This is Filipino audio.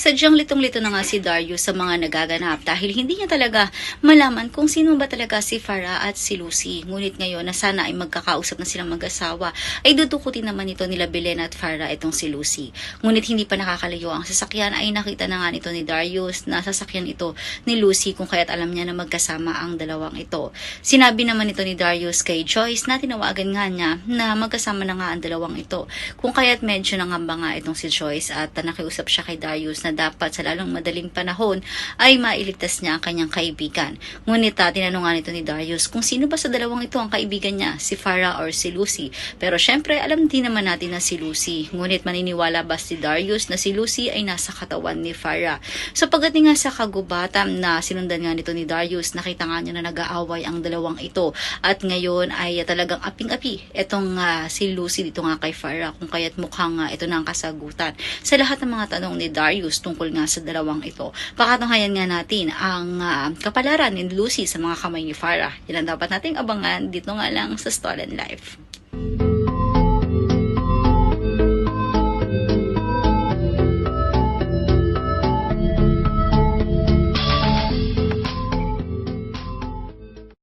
Sadyang litong-lito na nga si Darius sa mga nagaganap dahil hindi niya talaga malaman kung sino ba talaga si Farah at si Lucy. Ngunit ngayon na sana ay magkakausap na silang mag-asawa ay dudukutin naman ito nila Belen at Farah itong si Lucy. Ngunit hindi pa nakakalayo ang sasakyan ay nakita na nga nito ni Darius na sasakyan ito ni Lucy kung kaya't alam niya na magkasama ang dalawang ito. Sinabi naman ito ni Darius kay Joyce na tinawagan nga niya na magkasama na nga ang dalawang ito. Kung kaya't medyo nangamba nga itong si Joyce at nakiusap siya kay Darius na dapat sa lalong madaling panahon ay mailigtas niya ang kanyang kaibigan. Ngunit uh, tinanong nga ni Darius kung sino ba sa dalawang ito ang kaibigan niya, si Farah or si Lucy. Pero syempre alam din naman natin na si Lucy. Ngunit maniniwala ba si Darius na si Lucy ay nasa katawan ni Farah? So pagdating nga sa kagubatan na sinundan nga nito ni Darius, nakita nga niya na nag-aaway ang dalawang ito. At ngayon ay talagang aping-api itong uh, si Lucy dito nga kay Farah kung kaya't mukhang uh, ito na ang kasagutan. Sa lahat ng mga tanong ni Darius tungkol nga sa dalawang ito, pakatunghayan nga natin ang uh, kapalaran ni Lucy sa mga kamay ni Farah. Yan ang dapat nating abangan dito nga lang sa Stolen Life.